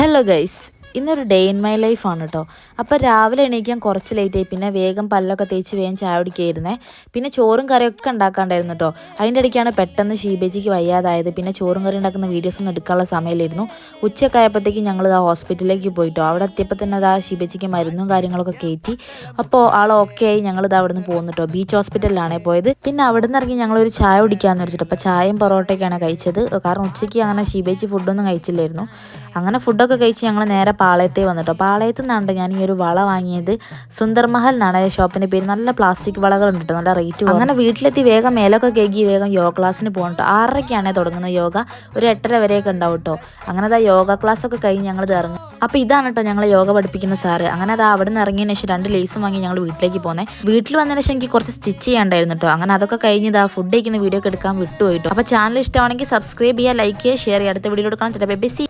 Hello guys ഇന്നൊരു day in my life ആണ് കേട്ടോ അപ്പോൾ രാവിലെ എണീക്കാൻ കുറച്ച് ലേറ്റായി പിന്നെ വേഗം പല്ലൊക്കെ തേച്ച് വേഗം ചായ കുടിക്കായിരുന്നേ. പിന്നെ ചോറും കറിയൊക്കെ ഉണ്ടാക്കാണ്ടായിരുന്നു കേട്ടോ അതിന്റെ ഇടയ്ക്കാണ് പെട്ടെന്ന് ഷീബേജിക്ക് വയ്യാതായത്. പിന്നെ ചോറും കറി ഉണ്ടാക്കുന്ന വീഡിയോസ് ഒന്നും എടുക്കാനുള്ള സമയമില്ലായിരുന്നു. ഉച്ചയൊക്കെ ആയപ്പോഴത്തേക്കും ഞങ്ങൾ ആ ഹോസ്പിറ്റലിലേക്ക് പോയിട്ടോ അവിടെ എത്തിയപ്പോൾ തന്നെ അതാ ഷീബേജിക്ക് മരുന്നും കാര്യങ്ങളൊക്കെ കയറ്റി അപ്പോൾ ആൾ ഓക്കെ ആയി ഞങ്ങൾ ഇത് അവിടെ നിന്ന് ബീച്ച് ഹോസ്പിറ്റലിലാണ് പോയത്. പിന്നെ അവിടെ നിന്ന് ഇറങ്ങി ഞങ്ങളൊരു ചായ കുടിക്കാമെന്ന് വെച്ചിട്ട് അപ്പോൾ ചായയും പൊറോട്ടയൊക്കെയാണ് കഴിച്ചത്. കാരണം ഉച്ചയ്ക്ക് അങ്ങനെ ഷീബേജി ഫുഡൊന്നും കഴിച്ചില്ലായിരുന്നു. അങ്ങനെ ഫുഡൊക്കെ കഴിച്ച് ഞങ്ങൾ നേരെ പാളയത്തേ വന്നിട്ടോ. പാളയത്ത് നിന്നാണ് ഞാൻ ഈ ഒരു വള വാങ്ങിയത്. സുന്ദർ മഹൽ എന്നാണ് ഷോപ്പിന്റെ പേര്. നല്ല പ്ലാസ്റ്റിക് വളകളുണ്ട് കേട്ടോ നല്ല റേറ്റ് അങ്ങനെ വീട്ടിലെത്തി വേഗം മേലൊക്കെ കേക്കി വേഗം യോഗ ക്ലാസ്സിന് പോകണം കേട്ടോ ആറരയ്ക്കാണ് തുടങ്ങുന്നത് യോഗ. ഒരു എട്ടര വരെയൊക്കെ ഉണ്ടാവും കേട്ടോ അങ്ങനെ അതാ യോഗ ക്ലാസ് ഒക്കെ കഴിഞ്ഞ് ഞങ്ങൾ ഇറങ്ങും. അപ്പോൾ ഇതാണ് കേട്ടോ ഞങ്ങൾ യോഗ പഠിപ്പിക്കുന്ന സാറ്. അങ്ങനെ അത് അവിടെ നിന്ന് ഇറങ്ങിയതിന് ശേഷം രണ്ട് ലേസും വാങ്ങി ഞങ്ങൾ വീട്ടിലേക്ക് പോന്നെ. വീട്ടിൽ വന്നതിന് ശേഷം എനിക്ക് കുറച്ച് സ്റ്റിച്ച് ചെയ്യാണ്ടായിരുന്നു കേട്ടോ അങ്ങനെ അതൊക്കെ കഴിഞ്ഞ് ഇതാ ഫുഡ് കഴിക്കുന്ന വീഡിയോ ഒക്കെ എടുക്കാൻ വിട്ടുപോയിട്ടോ അപ്പോൾ ചാനൽ ഇഷ്ടമാണെങ്കിൽ സബ്സ്ക്രൈബ് ചെയ്യുക ലൈക്ക് ചെയ്യുക ഷെയർ ചെയ്യുക. അടുത്ത വീഡിയോ എടുക്കാൻ ബൈ സി